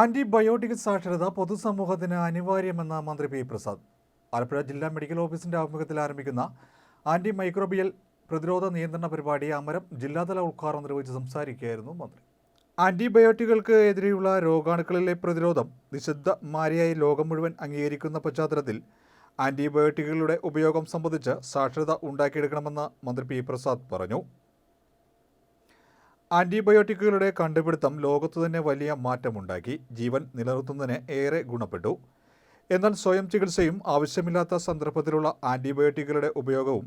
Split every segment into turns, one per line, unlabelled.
Antibiotic സാക്ഷരത പൊതുസമൂഹത്തിന് അനിവാര്യമെന്ന് മന്ത്രി പി പ്രസാദ്. ആലപ്പുഴ ജില്ലാ മെഡിക്കൽ ഓഫീസിന്റെ ആഭിമുഖ്യത്തിൽ ആരംഭിക്കുന്ന ആന്റി മൈക്രോബിയൽ പ്രതിരോധ നിയന്ത്രണ പരിപാടി അമരം ജില്ലാതല ഉദ്ഘാടനം നിർവഹിച്ച് സംസാരിക്കുകയായിരുന്നു മന്ത്രി. ആന്റിബയോട്ടിക്കുകൾക്ക് എതിരെയുള്ള രോഗാണുക്കളിലെ പ്രതിരോധം നിഷിദ്ധമാരിയായി ലോകം മുഴുവൻ അംഗീകരിക്കുന്ന പശ്ചാത്തലത്തിൽ ആന്റിബയോട്ടിക്കുകളുടെ ഉപയോഗം സംബന്ധിച്ച് സാക്ഷരത ഉണ്ടാക്കിയെടുക്കണമെന്ന് മന്ത്രി പി പ്രസാദ് പറഞ്ഞു. ആന്റിബയോട്ടിക്കുകളുടെ കണ്ടുപിടുത്തം ലോകത്തു തന്നെ വലിയ മാറ്റമുണ്ടാക്കി. ജീവൻ നിലനിർത്തുന്നതിന് ഏറെ ഗുണപ്പെട്ടു. എന്നാൽ സ്വയം ചികിത്സയും ആവശ്യമില്ലാത്ത സന്ദർഭത്തിലുള്ള ആന്റിബയോട്ടിക്കുകളുടെ ഉപയോഗവും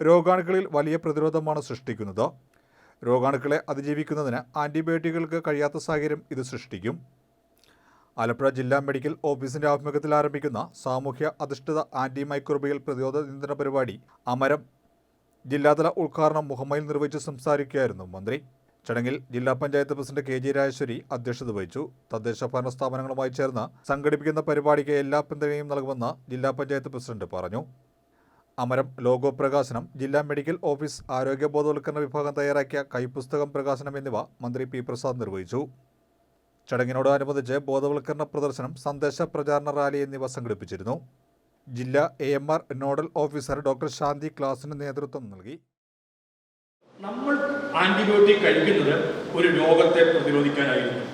രോഗാണുക്കളിൽ വലിയ പ്രതിരോധമാണ് സൃഷ്ടിക്കുന്നത്. രോഗാണുക്കളെ അതിജീവിക്കുന്നതിന് ആന്റിബയോട്ടിക്കുകൾക്ക് കഴിയാത്ത സാഹചര്യം ഇത് സൃഷ്ടിക്കും. ആലപ്പുഴ ജില്ലാ മെഡിക്കൽ ഓഫീസിന്റെ ആഭിമുഖ്യത്തിൽ ആരംഭിക്കുന്ന സാമൂഹ്യ അധിഷ്ഠിത ആന്റി മൈക്രോബിയൽ പ്രതിരോധ നിയന്ത്രണ പരിപാടി അമരം ജില്ലാതല ഉദ്ഘാടനം മുഹമ്മയിൽ നിർവഹിച്ച് സംസാരിക്കുകയായിരുന്നു മന്ത്രി. ചടങ്ങിൽ ജില്ലാ panchayat president K G Rajeshwari അധ്യക്ഷത വഹിച്ചു. തദ്ദേശ ഭരണ സ്ഥാപനങ്ങളുമായി ചേർന്ന് സംഘടിപ്പിക്കുന്ന പരിപാടിക്ക് എല്ലാ പിന്തുണയും നൽകുമെന്ന് ജില്ലാ പഞ്ചായത്ത് പ്രസിഡന്റ് പറഞ്ഞു. അമരം ലോഗോ പ്രകാശനം ജില്ലാ മെഡിക്കൽ ഓഫീസ് ആരോഗ്യ ബോധവൽക്കരണ വിഭാഗം തയ്യാറാക്കിയ കൈപുസ്തകം പ്രകാശനം എന്നിവ മന്ത്രി പി പ്രസാദ് നിർവഹിച്ചു. ചടങ്ങിനോടനുബന്ധിച്ച് ബോധവൽക്കരണ പ്രദർശനം സന്ദേശ പ്രചാരണ റാലി എന്നിവ സംഘടിപ്പിച്ചിരുന്നു. ജില്ലാ A M R nodal officer doctor Shanthi ക്ലാസിന് നേതൃത്വം നൽകി.
നമ്മൾ ആന്റിബയോട്ടിക് കഴിക്കുന്നത് ഒരു രോഗത്തെ പ്രതിരോധിക്കാനായിരുന്നു.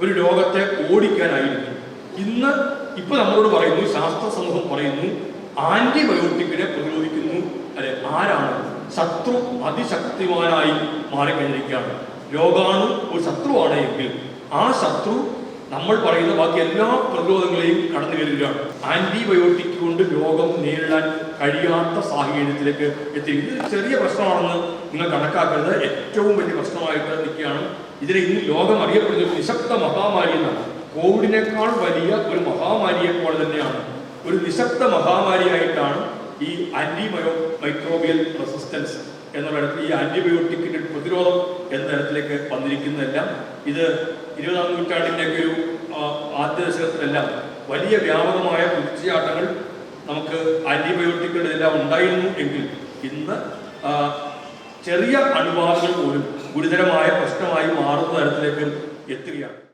ഒരു രോഗത്തെ ഓടിക്കാനായിരുന്നു. ഇന്ന് ഇപ്പൊ നമ്മളോട് പറയുന്നു ശാസ്ത്ര സമൂഹം പറയുന്നു ആന്റിബയോട്ടിക്കിനെ പ്രതിരോധിക്കുന്നു. അല്ലെ ആരാണ്? ശത്രു അതിശക്തിമാനായി മാറിക്കഴിഞ്ഞിരിക്കുകയാണ്. രോഗാണു ഒരു ശത്രുവാണ് എങ്കിൽ ആ ശത്രു നമ്മൾ പറയുന്ന ബാക്കി എല്ലാ പ്രതിരോധങ്ങളെയും കടന്നു വരികയാണ് ആന്റിബയോട്ടിക് കൊണ്ട് രോഗം നേരിടാൻ കഴിയാത്ത സാഹചര്യത്തിലേക്ക് എത്തി. ഇത് ചെറിയ പ്രശ്നമാണെന്ന് നിങ്ങൾ കണക്കാക്കരുത്. ഏറ്റവും വലിയ പ്രശ്നമായിട്ട് നിൽക്കുകയാണ്. ഇതിനെ ഇന്ന് ലോകം അറിയപ്പെടുന്ന ഒരു നിശബ്ദ മഹാമാരി എന്നാണ്. കോവിഡിനേക്കാൾ വലിയ ഒരു മഹാമാരിയെ പോലെ തന്നെയാണ്. ഒരു നിശബ്ദ മഹാമാരിയായിട്ടാണ് ഈ ആന്റിബയോ മൈക്രോബിയൽ റെസിസ്റ്റൻസ് എന്നുള്ള തരത്തിൽ ഈ ആന്റിബയോട്ടിക്കിന്റെ പ്രതിരോധം എന്ന തരത്തിലേക്ക് വന്നിരിക്കുന്നതെല്ലാം. ഇത് ഇരുപതാം നൂറ്റാണ്ടിന്റെയൊക്കെ ഒരു ആദ്യ ദശകത്തിലെല്ലാം വലിയ വ്യാപകമായ കുതിച്ചുചാട്ടങ്ങൾ നമുക്ക് ആന്റിബയോട്ടിക്കുകളുടെ എല്ലാം ഉണ്ടായിരുന്നു എങ്കിൽ ഇന്ന് ചെറിയ അണുബാധകൾ പോലും ഗുരുതരമായ പ്രശ്നമായി മാറുന്ന തരത്തിലേക്ക് എത്തുകയാണ്.